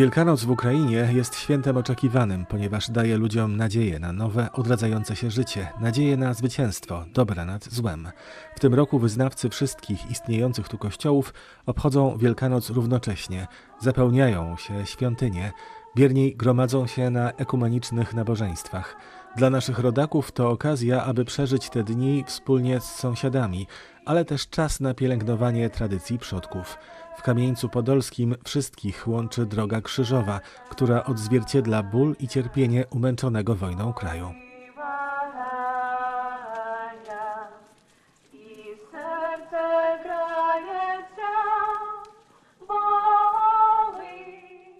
Wielkanoc w Ukrainie jest świętem oczekiwanym, ponieważ daje ludziom nadzieję na nowe, odradzające się życie, nadzieję na zwycięstwo, dobra nad złem. W tym roku wyznawcy wszystkich istniejących tu kościołów obchodzą Wielkanoc równocześnie, zapełniają się świątynie, wierni gromadzą się na ekumenicznych nabożeństwach. Dla naszych rodaków to okazja, aby przeżyć te dni wspólnie z sąsiadami, ale też czas na pielęgnowanie tradycji przodków. W Kamieńcu Podolskim wszystkich łączy droga krzyżowa, która odzwierciedla ból i cierpienie umęczonego wojną kraju.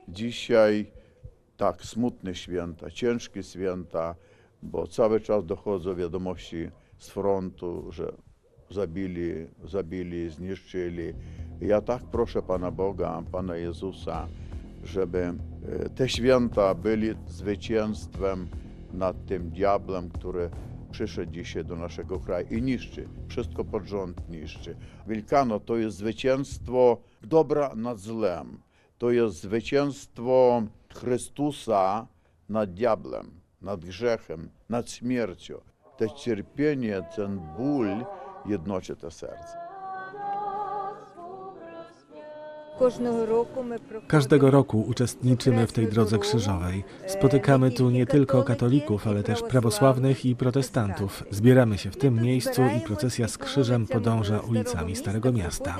Dzisiaj tak smutne święta, ciężkie święta, bo cały czas dochodzą wiadomości z frontu, że zabili, zabili, zniszczyli. Ja tak proszę Pana Boga, Pana Jezusa, żeby e, te święta byli zwycięstwem nad tym diablem, który przyszedł dzisiaj do naszego kraju i niszczy, wszystko pod rząd niszczy. Wielkano to jest zwycięstwo dobra nad złem. To jest zwycięstwo Chrystusa nad diablem, nad grzechem, nad śmiercią. Te cierpienie, ten ból jednoczy te serce. Każdego roku uczestniczymy w tej drodze krzyżowej. Spotykamy tu nie tylko katolików, ale też prawosławnych i protestantów. Zbieramy się w tym miejscu i procesja z krzyżem podąża ulicami Starego Miasta.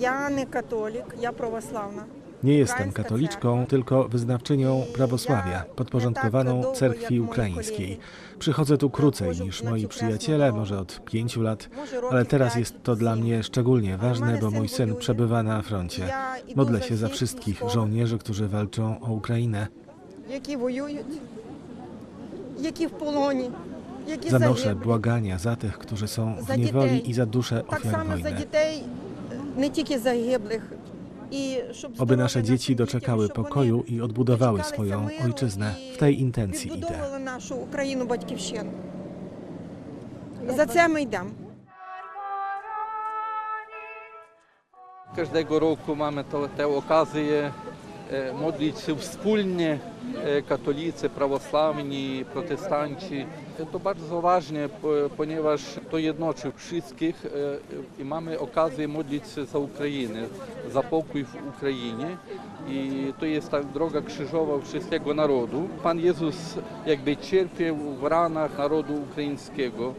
Ja nie katolik, ja prawosławna. не католік, я православна. Nie jestem katoliczką, tylko wyznawczynią prawosławia, podporządkowaną cerkwi ukraińskiej. Przychodzę tu krócej niż moi przyjaciele, może od pięciu lat, ale teraz jest to dla mnie szczególnie ważne, bo mój syn przebywa na froncie. Modlę się za wszystkich żołnierzy, którzy walczą o Ukrainę. які воюють, які в полоні, які Zanoszę загиблі. błagania za tych, którzy są w Za niewoli dzieci. i za dusze Так ofiar само за wojny. дітей, не тільки загиблих. І щоб Oby nasze здоров'я dzieci нашим doczekały дітям, щоб pokoju вони i odbudowały дочекалися swoją миру ojczyznę. і W tej intencji idę. відбудовували нашу Україну батьківщину. За це ми йдемо. Każdego roku mamy to, tę okazję e, modlić się wspólnie, e, katolicy, prawosławni, protestanci. To bardzo ważne, po- ponieważ to jednoczy wszystkich e, i mamy okazję modlić się za Ukrainę, za pokój w Ukrainie. I to jest ta droga krzyżowa wszystkiego narodu. Pan Jezus jakby cierpiał w ranach narodu ukraińskiego.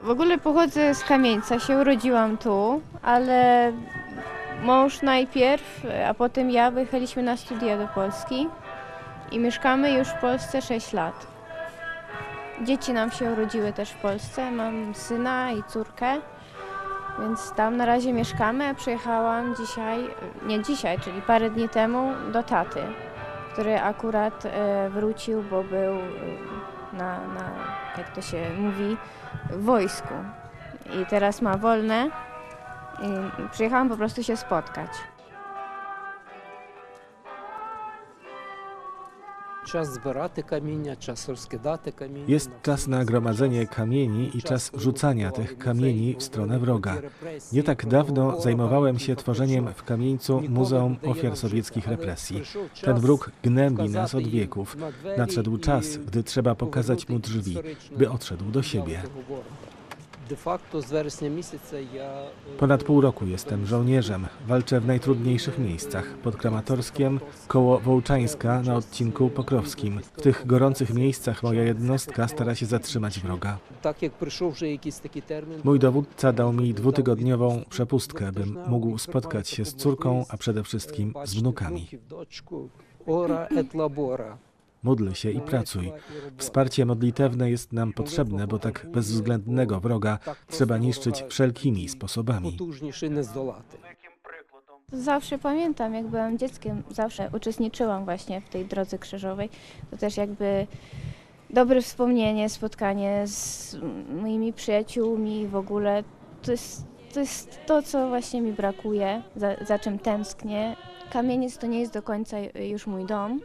W ogóle pochodzę z Kamieńca, się urodziłam tu, ale mąż najpierw, a potem ja wyjechaliśmy na studia do Polski i mieszkamy już w Polsce 6 lat. Dzieci nam się urodziły też w Polsce, mam syna i córkę, więc tam na razie mieszkamy, przyjechałam dzisiaj, nie dzisiaj, czyli parę dni temu do taty, który akurat e, wrócił, bo był e, na, na, jak to się mówi, wojsku i teraz ma wolne. Przyjechałam po prostu się spotkać. Jest czas na gromadzenie kamieni i czas rzucania tych kamieni w stronę wroga. Nie tak dawno zajmowałem się tworzeniem w kamieńcu Muzeum Ofiar Sowieckich Represji. Ten wróg gnębi nas od wieków. Nadszedł czas, gdy trzeba pokazać mu drzwi, by odszedł do siebie. Ponad pół roku jestem żołnierzem. Walczę w najtrudniejszych miejscach. Pod Kramatorskiem, koło Wołczańska na odcinku Pokrowskim. W tych gorących miejscach moja jednostka stara się zatrzymać wroga. Mój dowódca dał mi dwutygodniową przepustkę, bym mógł spotkać się z córką, a przede wszystkim z wnukami. Ora et labora. Módl się i pracuj. Wsparcie modlitewne jest nam potrzebne, bo tak bezwzględnego wroga trzeba niszczyć wszelkimi sposobami. Zawsze pamiętam, jak byłam dzieckiem, zawsze uczestniczyłam właśnie w tej drodze krzyżowej. To też jakby dobre wspomnienie, spotkanie z moimi przyjaciółmi w ogóle. To jest to, jest to co właśnie mi brakuje, za, za czym tęsknię. Kamieniec to nie jest do końca już mój dom,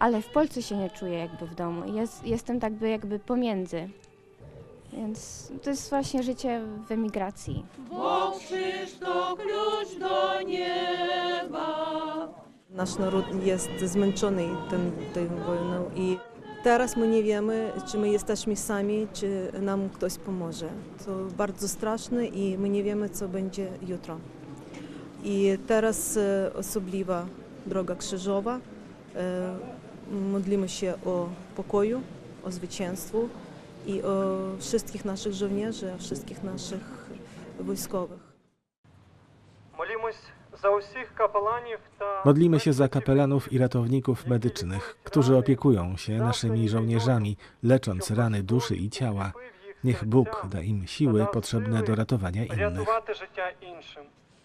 ale w Polsce się nie czuję jakby w domu. Jest, jestem tak by jakby pomiędzy. Więc to jest właśnie życie w emigracji. Nasz naród jest zmęczony tym, tą wojną i teraz my nie wiemy, czy my jesteśmy sami, czy nam ktoś pomoże. To bardzo straszne i my nie wiemy, co będzie jutro. I teraz e, osobliwa droga krzyżowa modlimy się o pokoju, o zwycięstwo i o wszystkich naszych żołnierzy, o wszystkich naszych wojskowych. Modlimy się za kapelanów i ratowników medycznych, którzy opiekują się naszymi żołnierzami, lecząc rany duszy i ciała. Niech Bóg da im siły potrzebne do ratowania innych.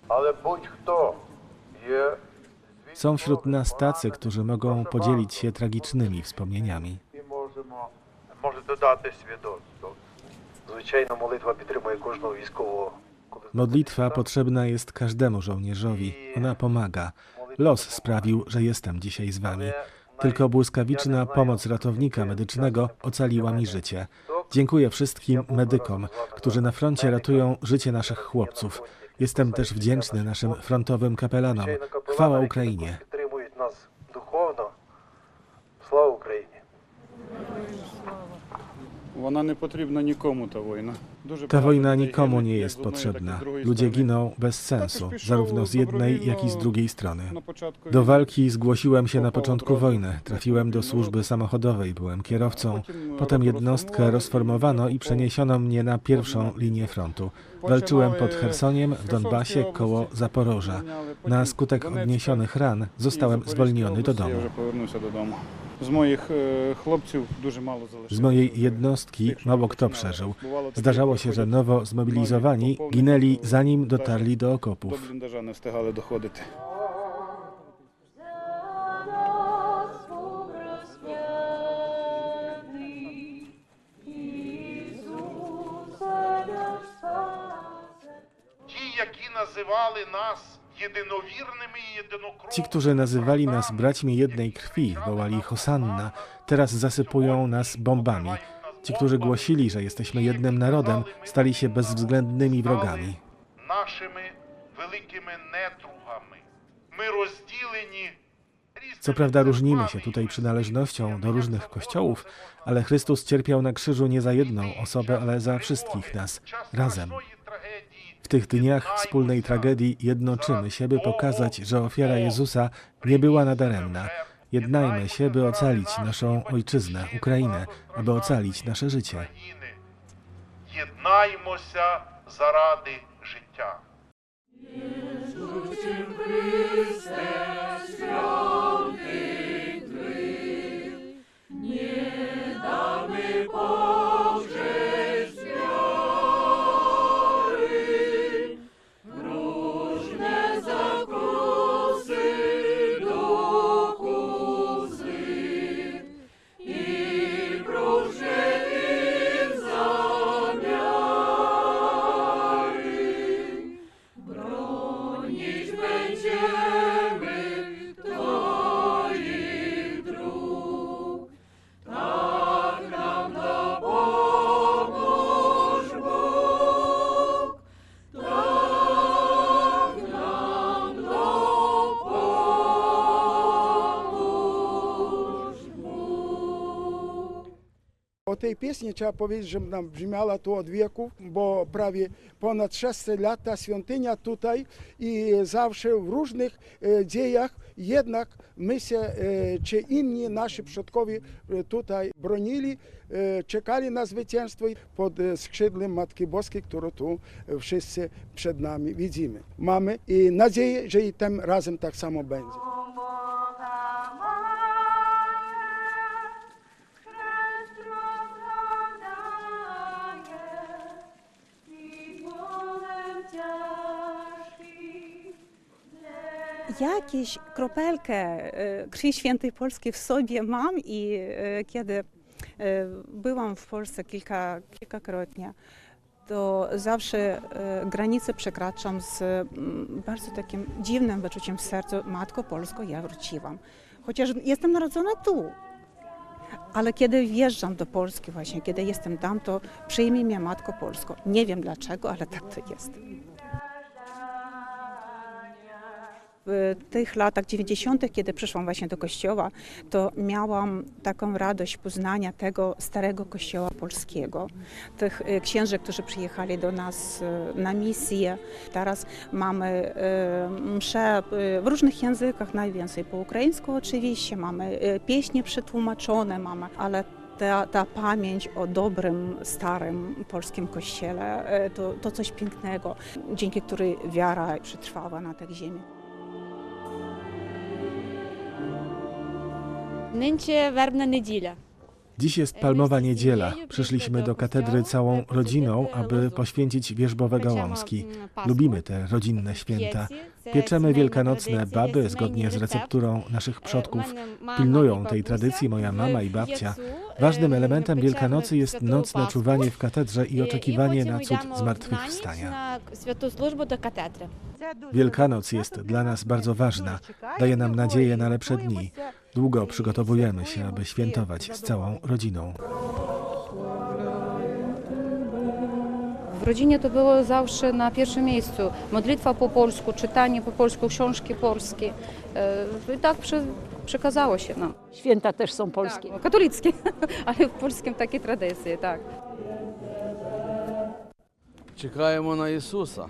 Ale bądź kto Są wśród nas tacy, którzy mogą podzielić się tragicznymi wspomnieniami. і можемо може додати свідоцтво. Звичайно, молитва підтримує кожного військового. коли Modlitwa potrzebna jest każdemu żołnierzowi. Ona pomaga. Los sprawił, że jestem dzisiaj z wami. Tylko błyskawiczna pomoc ratownika medycznego ocaliła mi życie. Dziękuję wszystkim medykom, którzy na froncie ratują życie naszych chłopców. Jestem też wdzięczny naszym frontowym kapelanom. Chwała Ukrainie. Ta wojna nikomu nie jest potrzebna. Ludzie giną bez sensu, zarówno z jednej, jak i z drugiej strony. Do walki zgłosiłem się na początku wojny. Trafiłem do służby samochodowej, byłem kierowcą. Potem jednostkę rozformowano i przeniesiono mnie na pierwszą linię frontu. Walczyłem pod Chersoniem, w Donbasie, koło Zaporoża. Na skutek odniesionych ran zostałem zwolniony do domu. вже повернувся додому. З моїх е, хлопців дуже мало залишилося. Z mojej jednostki mało kto przeżył. Zdarzało się, że nowo zmobilizowani ginęli zanim dotarli do До okopów. бліндажа не встигали доходити. За нас оброзняний, Ісусе наш Спасе. Ті, які називали нас єдиновірними і єдинокровними, Ci, którzy nazywali nas braćmi jednej krwi, wołali Hosanna, teraz zasypują nas bombami. Ci, którzy głosili, że jesteśmy jednym narodem, stali się bezwzględnymi wrogami. Co prawda różnimy się tutaj przynależnością do różnych kościołów, ale Chrystus cierpiał na krzyżu nie za jedną osobę, ale za wszystkich nas razem. W tych dniach wspólnej tragedii jednoczymy się, by pokazać, że ofiara Jezusa nie była nadaremna. Jednajmy się, by ocalić naszą ojczyznę, Ukrainę, aby ocalić nasze życie. Jednajmy się zarady życia. Jezus Chrystus, tej pieśni trzeba powiedzieć, że nam brzmiała tu od wieków, bo prawie ponad 600 lat ta świątynia tutaj i zawsze w różnych e, dziejach jednak my się, e, czy inni nasi przodkowie e, tutaj bronili, czekali na zwycięstwo pod skrzydłem Matki Boskiej, którą tu wszyscy przed nami widzimy. Mamy i nadzieję, że i tym razem tak samo będzie. Jakieś kropelkę e, krwi świętej Polski w sobie mam i e, kiedy e, byłam w Polsce kilka, kilkakrotnie, to zawsze granice przekraczam z mm, bardzo takim dziwnym wyczuciem w sercu. Matko Polsko, ja wróciłam. Chociaż jestem narodzona tu, Ale kiedy wjeżdżam do Polski właśnie, kiedy jestem tam, to przyjmie mnie Matko Polsko. Nie wiem dlaczego, ale tak to jest. W tych latach 90., kiedy przyszłam właśnie do kościoła, to miałam taką radość poznania tego starego kościoła polskiego, tych e, księży, którzy przyjechali do nas e, na misję. Teraz mamy e, msze w różnych językach, najwięcej po ukraińsku oczywiście, mamy pieśni przetłumaczone, mamy, ale ta, ta pamięć o dobrym, starym polskim kościele to, to coś pięknego, dzięki której wiara przetrwała na tej ziemi. Nęcie niedziela. Dziś jest palmowa niedziela. Przyszliśmy do katedry całą rodziną, aby poświęcić wierzbowe gałązki. Lubimy te rodzinne święta. Pieczemy wielkanocne baby zgodnie z recepturą naszych przodków. Pilnują tej tradycji moja mama i babcia. Ważnym elementem Wielkanocy jest nocne czuwanie w katedrze i oczekiwanie na cud zmartwychwstania. Wielkanoc jest dla nas bardzo ważna, daje nam nadzieję na lepsze dni. Długo przygotowujemy się, aby świętować z całą rodziną. W rodzinie to było zawsze na pierwszym miejscu. Modlitwa po polsku, czytanie po polsku, książki polskie. E, I tak przy, przekazało się nam. Święta też są polskie. Tak, katolickie, ale w polskim takie tradycje, tak. Czekajmy na Jezusa.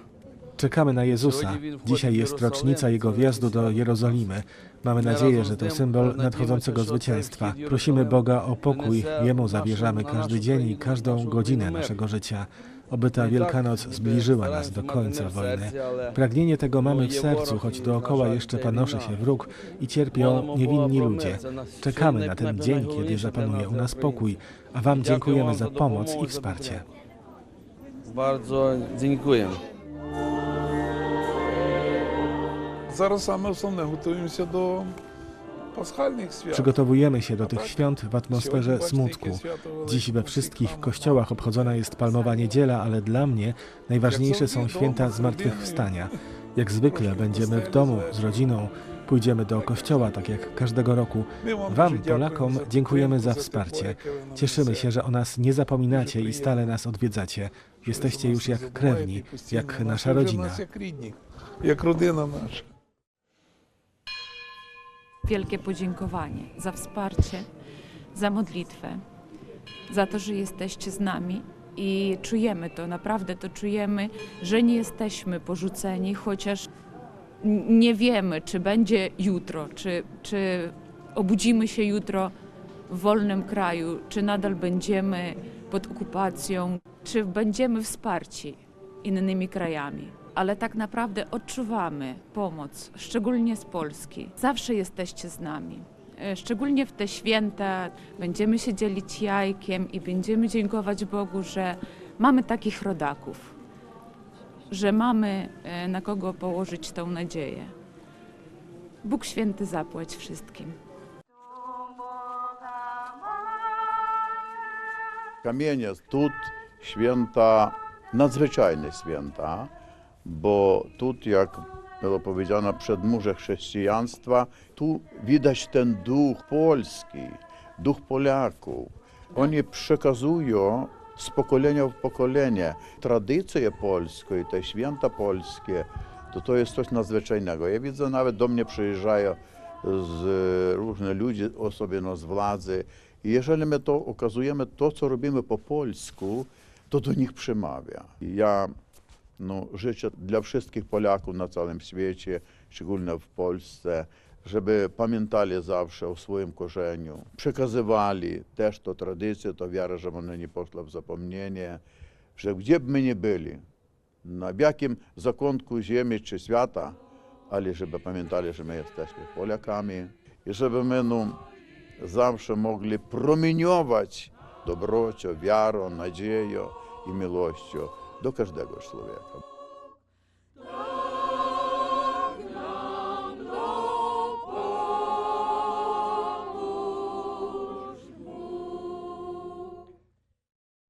Czekamy na Jezusa. Dzisiaj jest rocznica Jego wjazdu do Jerozolimy. Mamy nadzieję, że to symbol nadchodzącego zwycięstwa. Prosimy Boga o pokój. Jemu zawierzamy każdy dzień i każdą godzinę naszego życia. Oby ta Wielkanoc zbliżyła nas do końca wojny. Pragnienie tego mamy w sercu, choć dookoła jeszcze panoszy się wróg i cierpią niewinni ludzie. Czekamy na ten dzień, kiedy zapanuje u nas pokój, a Wam dziękujemy za pomoc i wsparcie. Bardzo dziękuję. Зараз саме основне готуємося до пасхальних свят. Przygotowujemy się do tych świąt w atmosferze smutku. Dziś we wszystkich kościołach obchodzona jest Palmowa Niedziela, ale dla mnie najważniejsze są święta zmartwychwstania. Jak zwykle będziemy w domu z rodziną, pójdziemy do kościoła, tak jak każdego roku. Wam, Polakom, dziękujemy za wsparcie. Cieszymy się, że o nas nie zapominacie i stale nas odwiedzacie. Jesteście już jak krewni, jak nasza rodzina. Jak rodzina nasza wielkie podziękowanie za wsparcie, za modlitwę, za to, że jesteście z nami i czujemy to, naprawdę to czujemy, że nie jesteśmy porzuceni, chociaż nie wiemy, czy będzie jutro, czy, czy obudzimy się jutro w wolnym kraju, czy nadal będziemy pod okupacją, czy będziemy wsparci innymi krajami ale tak naprawdę odczuwamy pomoc, szczególnie z Polski. Zawsze jesteście z nami. E, szczególnie w te święta będziemy się dzielić jajkiem i będziemy dziękować Bogu, że mamy takich rodaków, że mamy e, na kogo położyć tą nadzieję. Bóg święty zapłać wszystkim. Kamieniec, tut, święta, nadzwyczajne święta bo tu, jak było powiedziane, przedmurze chrześcijaństwa, tu widać ten duch polski, duch Polaków. Oni przekazują z pokolenia w pokolenie tradycję polską i te święta polskie, to to jest coś nadzwyczajnego. Ja widzę, nawet do mnie przyjeżdżają z ludzie, ludzi, osobno z władzy. I jeżeli my to okazujemy, to co robimy po polsku, to do nich przemawia. Ja no, życzę dla wszystkich Polaków na całym świecie, szczególnie w Polsce, żeby pamiętali zawsze o swoim korzeniu, przekazywali też to tradycję, to wiarę, że ona nie poszła w zapomnienie, że gdzie by my nie byli, na jakim zakątku ziemi czy świata, ale żeby pamiętali, że my jesteśmy Polakami i żeby my no, zawsze mogli promieniować dobrocią, wiarą, nadzieją i miłością do każdego człowieka.